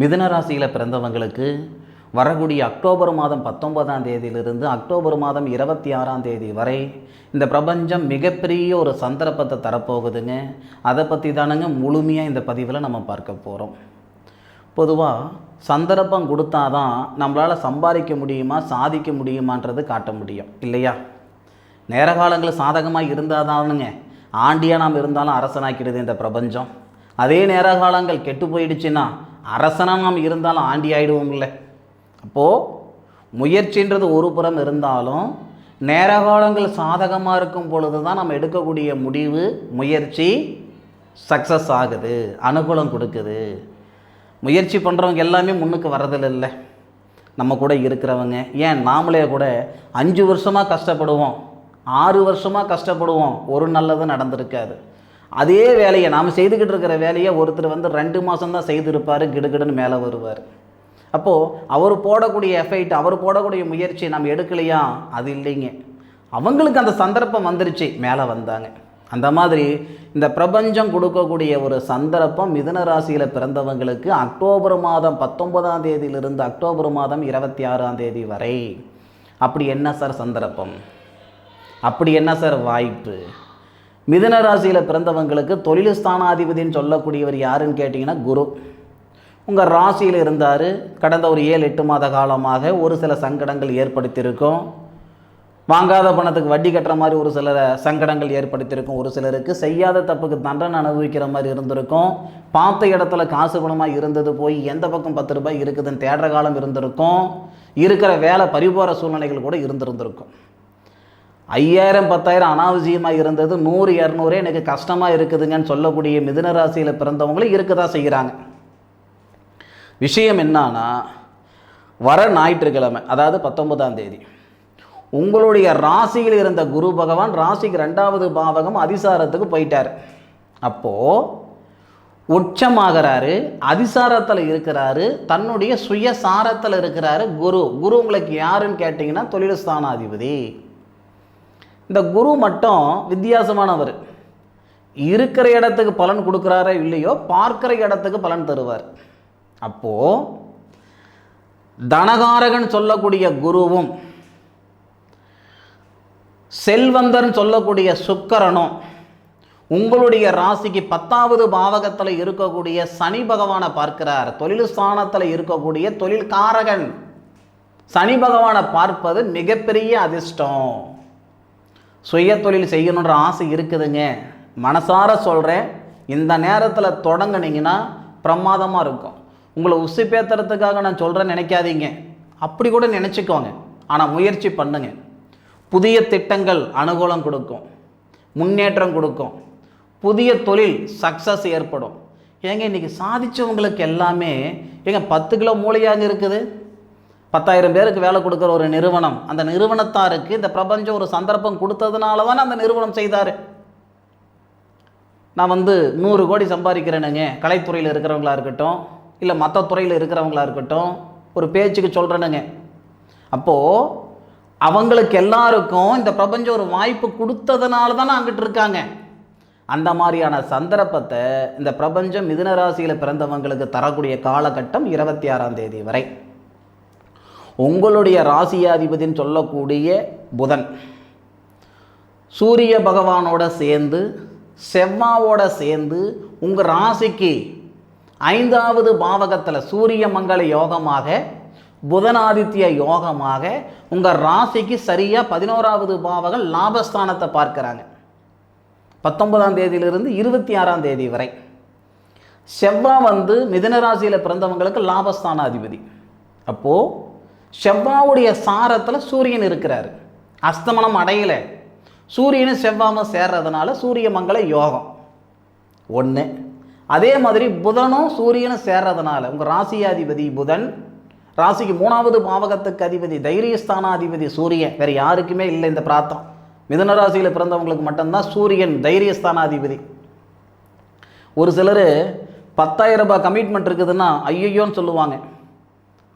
மிதுன ராசியில் பிறந்தவங்களுக்கு வரக்கூடிய அக்டோபர் மாதம் பத்தொன்பதாம் தேதியிலிருந்து அக்டோபர் மாதம் இருபத்தி ஆறாம் தேதி வரை இந்த பிரபஞ்சம் மிகப்பெரிய ஒரு சந்தர்ப்பத்தை தரப்போகுதுங்க. அதை பற்றி தானுங்க முழுமையாக இந்த பதிவில் நம்ம பார்க்க போகிறோம் பொதுவாக சந்தர்ப்பம் கொடுத்தாதான் நம்மளால் சம்பாதிக்க முடியுமா சாதிக்க முடியுமான்றது காட்ட முடியும். இல்லையா? நேர காலங்கள் சாதகமாக இருந்தால் தானுங்க ஆண்டியாக நாம் இருந்தாலும் அரசனாக்கிடுது இந்த பிரபஞ்சம். அதே நேர காலங்கள் கெட்டு போயிடுச்சுன்னா அரசனாக நாம் இருந்தாலும் ஆண்டி ஆயிடுவோம் இல்லை அப்போது முயற்சின்றது ஒரு புறம் இருந்தாலும் நேர காலங்கள் சாதகமாக இருக்கும் பொழுது தான் நம்ம எடுக்கக்கூடிய முடிவு முயற்சி சக்ஸஸ் ஆகுது அனுகூலம் கொடுக்குது. முயற்சி பண்ணுறவங்க எல்லாமே முன்னுக்கு வரதில்லை நம்ம கூட இருக்கிறவங்க. ஏன்? நாமளே கூட அஞ்சு வருஷமாக கஷ்டப்படுவோம். ஆறு வருஷமாக கஷ்டப்படுவோம். ஒரு நல்லது நடந்திருக்காது. அதே வேலையை நாம் செய்துக்கிட்டு இருக்கிற வேலையை ஒருத்தர் வந்து ரெண்டு மாதம் தான் செய்திருப்பார் கிடுகிடுன்னு மேலே வருவார். அப்போது அவர் போடக்கூடிய எஃபைட் அவர் போடக்கூடிய முயற்சி நம்ம எடுக்கலையா? அது இல்லைங்க. அவங்களுக்கு அந்த சந்தர்ப்பம் வந்துருச்சு மேலே வந்தாங்க. அந்த மாதிரி இந்த பிரபஞ்சம் கொடுக்கக்கூடிய ஒரு சந்தர்ப்பம் மிதுன ராசியில் பிறந்தவங்களுக்கு அக்டோபர் மாதம் பத்தொன்பதாம் தேதியிலிருந்து அக்டோபர் மாதம் இருபத்தி ஆறாம் தேதி வரை. அப்படி என்ன சார் சந்தர்ப்பம்? அப்படி என்ன சார் வாய்ப்பு? மிதுன ராசியில் பிறந்தவங்களுக்கு தொழில் ஸ்தானாதிபதினு சொல்லக்கூடியவர் யாருன்னு கேட்டிங்கன்னா குரு. உங்கள் ராசியில் இருந்தார் கடந்த ஒரு ஏழு எட்டு மாத காலமாக ஒரு சில சங்கடங்கள் ஏற்படுத்தியிருக்கும். வாங்காத பணத்துக்கு வட்டி கட்டுற மாதிரி ஒரு சில சங்கடங்கள் ஏற்படுத்தியிருக்கும். ஒரு சிலருக்கு செய்யாத தப்புக்கு தண்டனை அனுபவிக்கிற மாதிரி இருந்திருக்கும். பார்த்த இடத்துல காசு பணமாக இருந்தது போய் எந்த பக்கம் பத்து ரூபாய் இருக்குதுன்னு தேடுற காலம் இருந்திருக்கும். இருக்கிற வேலை பரிபோர சூழ்நிலைகள் கூட இருந்திருந்திருக்கும். ஐயாயிரம் பத்தாயிரம் அனாவசியமாக இருந்தது. நூறு இரநூறே எனக்கு கஷ்டமாக இருக்குதுங்கன்னு சொல்லக்கூடிய மிதுன ராசியில் பிறந்தவங்களும் இருக்க தான் செய்கிறாங்க விஷயம் என்னன்னா வர ஞாயிற்றுக்கிழமை அதாவது பத்தொன்பதாம் தேதி உங்களுடைய ராசியில் இருந்த குரு பகவான் ராசிக்கு ரெண்டாவது பாவகம் அதிசாரத்துக்கு போயிட்டார். அப்போது உச்சமாகிறாரு அதிசாரத்தில் இருக்கிறாரு தன்னுடைய சுயசாரத்தில் இருக்கிறாரு குரு. குரு உங்களுக்கு யாருன்னு கேட்டிங்கன்னா தொழில் ஸ்தானாதிபதி. இந்த குரு மட்டும் வித்தியாசமானவர். இருக்கிற இடத்துக்கு பலன் கொடுக்குறாரோ இல்லையோ பார்க்குற இடத்துக்கு பலன் தருவார். அப்போது தனகாரகன் சொல்லக்கூடிய குருவும் செல்வந்தன் சொல்லக்கூடிய சுக்கரனும் உங்களுடைய ராசிக்கு பத்தாவது பாவகத்தில் இருக்கக்கூடிய சனி பகவானை பார்க்கிறார். தொழில் ஸ்தானத்தில் இருக்கக்கூடிய தொழில் காரகன் சனி பகவானை பார்ப்பது மிகப்பெரிய அதிர்ஷ்டம். சுய தொழில் செய்யணுன்ற ஆசை இருக்குதுங்க. மனசார சொல்கிறேன் இந்த நேரத்தில் தொடங்குனீங்கன்னா பிரமாதமாக இருக்கும். உங்களை உசு பேத்துறதுக்காக நான் சொல்கிறேன்னு நினைக்காதீங்க. அப்படி கூட நினச்சிக்கோங்க. ஆனால் முயற்சி பண்ணுங்க. புதிய திட்டங்கள் அனுகூலம் கொடுக்கும். முன்னேற்றம் கொடுக்கும். புதிய தொழில் சக்ஸஸ் ஏற்படும். ஏங்க இன்றைக்கி சாதித்தவங்களுக்கு எல்லாமே ஏங்க பத்து கிலோ மூளையாக இருக்குது. பத்தாயிரம் பேருக்கு வேலை கொடுக்குற ஒரு நிறுவனம் அந்த நிறுவனத்தாருக்கு இந்த பிரபஞ்சம் ஒரு சந்தர்ப்பம் கொடுத்ததுனால தானே அந்த நிறுவனம் செய்தார். நான் வந்து நூறு கோடி சம்பாதிக்கிறேனுங்க. கலைத்துறையில் இருக்கிறவங்களா இருக்கட்டும் இல்லை மற்ற துறையில் இருக்கிறவங்களா இருக்கட்டும் ஒரு பேச்சுக்கு சொல்கிறேனுங்க அப்போது அவங்களுக்கு எல்லாருக்கும் இந்த பிரபஞ்சம் ஒரு வாய்ப்பு கொடுத்ததுனால தானே அங்கிட்டு இருக்காங்க. அந்த மாதிரியான சந்தர்ப்பத்தை இந்த பிரபஞ்சம் மிதுன ராசியில் பிறந்தவங்களுக்கு தரக்கூடிய காலகட்டம் இருபத்தி ஆறாம் தேதி வரை. உங்களுடைய ராசியாதிபதின்னு சொல்லக்கூடிய புதன். சூரிய பகவானோட சேர்ந்து செவ்வாவோட சேர்ந்து உங்கள் ராசிக்கு ஐந்தாவது பாவகத்தில் சூரிய மங்கள யோகமாக புதனாதித்ய யோகமாக உங்கள் ராசிக்கு சரியாக பதினோராவது பாவகம் லாபஸ்தானத்தை பார்க்குறாங்க. பத்தொன்பதாம் தேதியிலிருந்து இருபத்தி ஆறாம் தேதி வரை. செவ்வாய் வந்து மிதனராசியில் பிறந்தவங்களுக்கு லாபஸ்தான அதிபதி அப்போது செவ்வாவுடைய சாரத்தில் சூரியன் இருக்கிறார். அஸ்தமனம் அடையலை. சூரியனும் செவ்வாமல் சேர்றதுனால சூரிய மங்கள யோகம். ஒன்று அதே மாதிரி புதனும் சூரியனும் சேர்றதுனால உங்கள் ராசியாதிபதி புதன் ராசிக்கு மூணாவது பாவகத்துக்கு அதிபதி தைரியஸ்தானாதிபதி சூரியன். வேறு யாருக்குமே இல்லை இந்த பிராத்தம். மிதன ராசியில் பிறந்தவங்களுக்கு மட்டும்தான் சூரியன் தைரியஸ்தானாதிபதி. ஒரு சிலர் பத்தாயிரம் ரூபாய் கமிட்மெண்ட் இருக்குதுன்னா ஐயோன்னு சொல்லுவாங்க.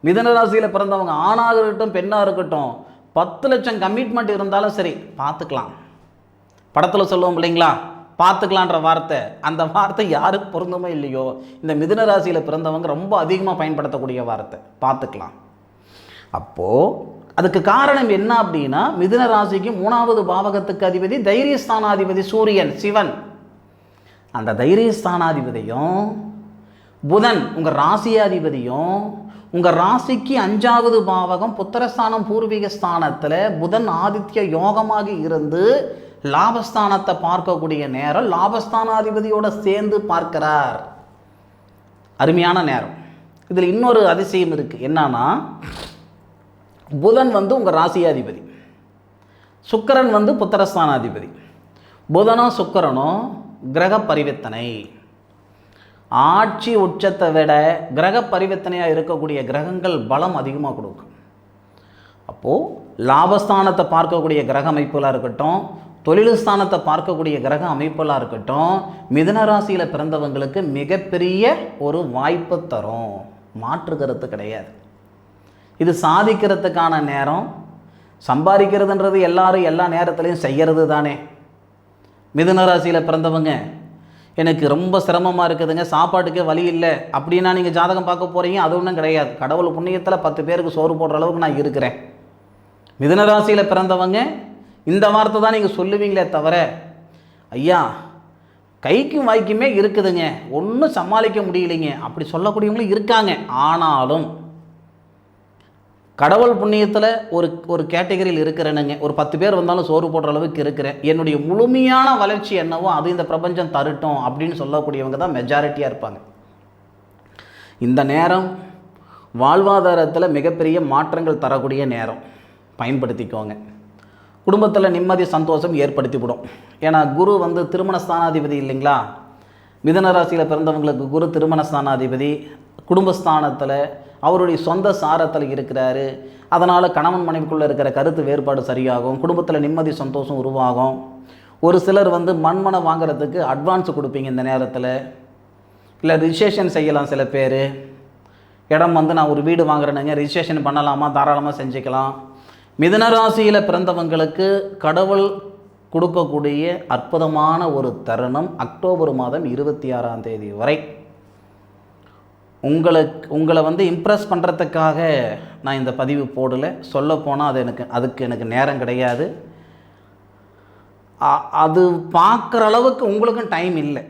மிதனராசியில் பிறந்தவங்க ஆணாக இருக்கட்டும் பெண்ணாக இருக்கட்டும் பத்து லட்சம் கமிட்மெண்ட் இருந்தாலும் சரி பார்த்துக்கலாம். படத்தில் சொல்லுவோம் இல்லைங்களா? பார்த்துக்கலான்ற வார்த்தை. அந்த வார்த்தை யாருக்கு பொருந்துமோ இல்லையோ இந்த மிதுன ராசியில் பிறந்தவங்க ரொம்ப அதிகமாக பயன்படுத்தக்கூடிய வார்த்தை. பார்த்துக்கலாம். அப்போது அதுக்கு காரணம் என்ன அப்படின்னா மிதுன ராசிக்கு மூணாவது பாவகத்துக்கு அதிபதி தைரியஸ்தானாதிபதி சூரியன் சிவன். அந்த தைரியஸ்தானாதிபதியும் புதன் உங்கள் ராசியாதிபதியும் உங்கள் ராசிக்கு அஞ்சாவது பாவகம் புத்திரஸ்தானம் பூர்வீக ஸ்தானத்தில் புதன் ஆதித்ய யோகமாக இருந்து லாபஸ்தானத்தை பார்க்கக்கூடிய நேரம் லாபஸ்தானாதிபதியோடு சேர்ந்து பார்க்கிறார். அருமையான நேரம். இதில் இன்னொரு அதிசயம் இருக்குது என்னன்னா புதன் வந்து உங்கள் ராசியாதிபதி. சுக்கிரன் வந்து புத்திரஸ்தானாதிபதி. புதனும் சுக்கிரனும் கிரக பரிவர்த்தனை. ஆட்சி உச்சத்தை விட கிரக பரிவர்த்தனையாக இருக்கக்கூடிய கிரகங்கள் பலம் அதிகமாக கொடுக்கும். அப்போது லாபஸ்தானத்தை பார்க்கக்கூடிய கிரக அமைப்புகளாக இருக்கட்டும் தொழில் ஸ்தானத்தை பார்க்கக்கூடிய கிரக அமைப்புகளாக இருக்கட்டும் மிதன ராசியில் பிறந்தவங்களுக்கு மிகப்பெரிய ஒரு வாய்ப்பு தரும். மாற்று கருத்து கிடையாது. இது சாதிக்கிறதுக்கான நேரம். சம்பாதிக்கிறதுன்றது எல்லாரும் எல்லா நேரத்துலையும் செய்கிறது தானே மிதுன ராசியில் பிறந்தவங்க எனக்கு ரொம்ப சிரமமாக இருக்குதுங்க. சாப்பாட்டுக்கே வழி இல்லை. அப்படின்னா நீங்கள் ஜாதகம் பார்க்க போகிறீங்க அது ஒன்றும் கிடையாது. கடவுள் புண்ணியத்தில் பத்து பேருக்கு சோறு போடுற அளவுக்கு நான் இருக்கிறேன். மிதனராசியில் பிறந்தவங்க இந்த வார்த்தை தான் நீங்கள் சொல்லுவீங்களே தவிர ஐயா கைக்கும் வாய்க்குமே இருக்குதுங்க. ஒன்றும் சமாளிக்க முடியலைங்க. அப்படி சொல்லக்கூடியவங்களும் இருக்காங்க. ஆனாலும் கடவுள் புண்ணியத்தில் ஒரு ஒரு கேட்டகரியில் இருக்கிறேனுங்க. ஒரு பத்து பேர் வந்தாலும் சோறு போடுற அளவுக்கு இருக்கிறேன். என்னுடைய முழுமையான வளர்ச்சி என்னவோ அது இந்த பிரபஞ்சம் தரட்டும் அப்படின்னு சொல்லக்கூடியவங்க தான் மெஜாரிட்டியாக இருப்பாங்க. இந்த நேரம் வாழ்வாதாரத்தில் மிகப்பெரிய மாற்றங்கள் தரக்கூடிய நேரம். பயன்படுத்திக்கோங்க. குடும்பத்தில் நிம்மதி சந்தோஷம் ஏற்படுத்திவிடும். ஏன்னா குரு வந்து திருமண ஸ்தானாதிபதி இல்லைங்களா? மிதன ராசியில் பிறந்தவங்களுக்கு குரு திருமண ஸ்தானாதிபதி. குடும்பஸ்தானத்தில் அவருடைய சொந்த சாரத்தில் இருக்கிறாரு. அதனால் கணவன் மனைவிக்குள்ளே இருக்கிற கருத்து வேறுபாடு சரியாகும். குடும்பத்தில் நிம்மதி சந்தோஷம் உருவாகும். ஒரு சிலர் வந்து மண்மனை வாங்குறதுக்கு அட்வான்ஸ் கொடுப்பீங்க இந்த நேரத்தில். இல்லை ரிஜிஸ்ட்ரேஷன் செய்யலாம் சில பேர். இடம் வந்து நான் ஒரு வீடு வாங்குறேனுங்க ரிஜிஸ்ட்ரேஷன் பண்ணலாமா? தாராளமாக செஞ்சுக்கலாம். மிதனராசியில் பிறந்தவங்களுக்கு கடவுள் கொடுக்கக்கூடிய அற்புதமான ஒரு தருணம் அக்டோபர் மாதம் இருபத்தி ஆறாம் தேதி வரை. உங்களுக்கு உங்களை வந்து இம்ப்ரெஸ் பண்ணுறதுக்காக நான் இந்த பதிவு போடலை. சொல்லப்போனால் அது எனக்கு அதுக்கு எனக்கு நேரம் கிடையாது. அது பார்க்குற அளவுக்கு உங்களுக்கும் டைம் இல்லை.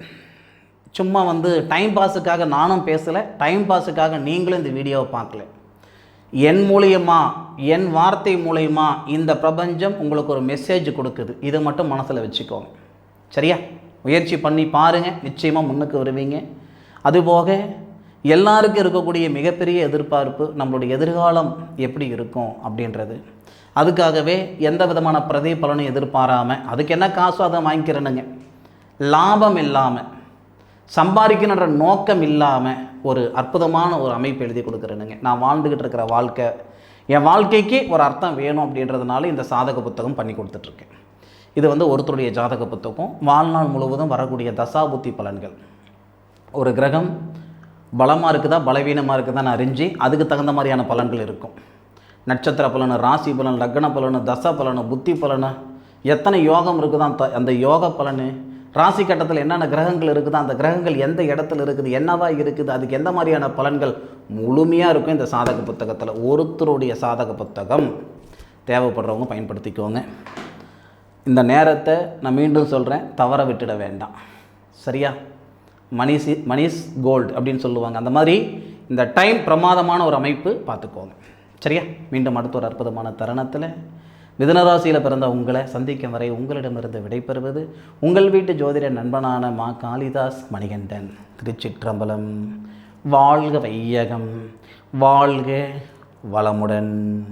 சும்மா வந்து டைம் பாஸுக்காக நானும் பேசலை டைம் பாஸுக்காக நீங்களும் இந்த வீடியோவை பார்க்கல. என் மூலியமா என் வார்த்தை மூலயமா இந்த பிரபஞ்சம் உங்களுக்கு ஒரு மெசேஜ் கொடுக்குது. இதை மட்டும் மனசில் வச்சுக்கோங்க. சரியா? முயற்சி பண்ணி பாருங்கள் நிச்சயமாக முன்னுக்கு வருவீங்க. அதுபோக எல்லாருக்கும் இருக்கக்கூடிய மிகப்பெரிய எதிர்பார்ப்பு நம்மளுடைய எதிர்காலம் எப்படி இருக்கும் அப்படின்றது. அதுக்காகவே எந்த விதமான பிரதிபலனும் எதிர்பாராமல் அதுக்கு என்ன காசோ அதை வாங்கிக்கிறேனுங்க. லாபம் இல்லாமல் சம்பாதிக்கணுன்ற நோக்கம் இல்லாமல் ஒரு அற்புதமான ஒரு அமைப்பு எழுதி கொடுக்குறேனுங்க. நான் வாழ்ந்துக்கிட்டு இருக்கிற வாழ்க்கை என் வாழ்க்கைக்கு ஒரு அர்த்தம் வேணும் அப்படின்றதுனால இந்த சாதக புத்தகம் பண்ணி கொடுத்துட்ருக்கேன். இது வந்து ஒருத்தருடைய ஜாதக புத்தகம். வாழ்நாள் முழுவதும் வரக்கூடிய தசாபுத்தி பலன்கள். ஒரு கிரகம் பலமாக இருக்குதா பலவீனமாக இருக்குதான்னு அறிஞ்சு அதுக்கு தகுந்த மாதிரியான பலன்கள் இருக்கும். நட்சத்திர பலனு ராசி பலன் லக்ன பலனு தச பலனு புத்தி பலனு எத்தனை யோகம் இருக்குதோ அந்த அந்த யோக பலனு ராசி கட்டத்தில் என்னென்ன கிரகங்கள் இருக்குதோ அந்த கிரகங்கள் எந்த இடத்துல இருக்குது என்னவாக இருக்குது அதுக்கு எந்த மாதிரியான பலன்கள் முழுமையாக இருக்கும் இந்த சாதக புத்தகத்தில். ஒருத்தருடைய சாதக புத்தகம். தேவைப்படுறவங்க பயன்படுத்திக்கோங்க. இந்த நேரத்தை நான் மீண்டும் சொல்கிறேன் தவற விட்டுட வேண்டாம். சரியா? மணிஸ் மணிஸ் கோல்டு அப்படின்னு சொல்லுவாங்க. அந்த மாதிரி இந்த டைம் பிரமாதமான ஒரு அமைப்பு பார்த்துக்கோங்க. சரியா? மீண்டும் அடுத்த ஒரு அற்புதமான தருணத்தில் மிதனராசியில் பிறந்த உங்களை சந்திக்கும் வரை உங்களிடமிருந்து விடைபெறுவது உங்கள் வீட்டு ஜோதிட நண்பனான மா காளிதாஸ் மணிகண்டன். திருச்சிற்றம்பலம். வாழ்க வையகம். வாழ்க வளமுடன்.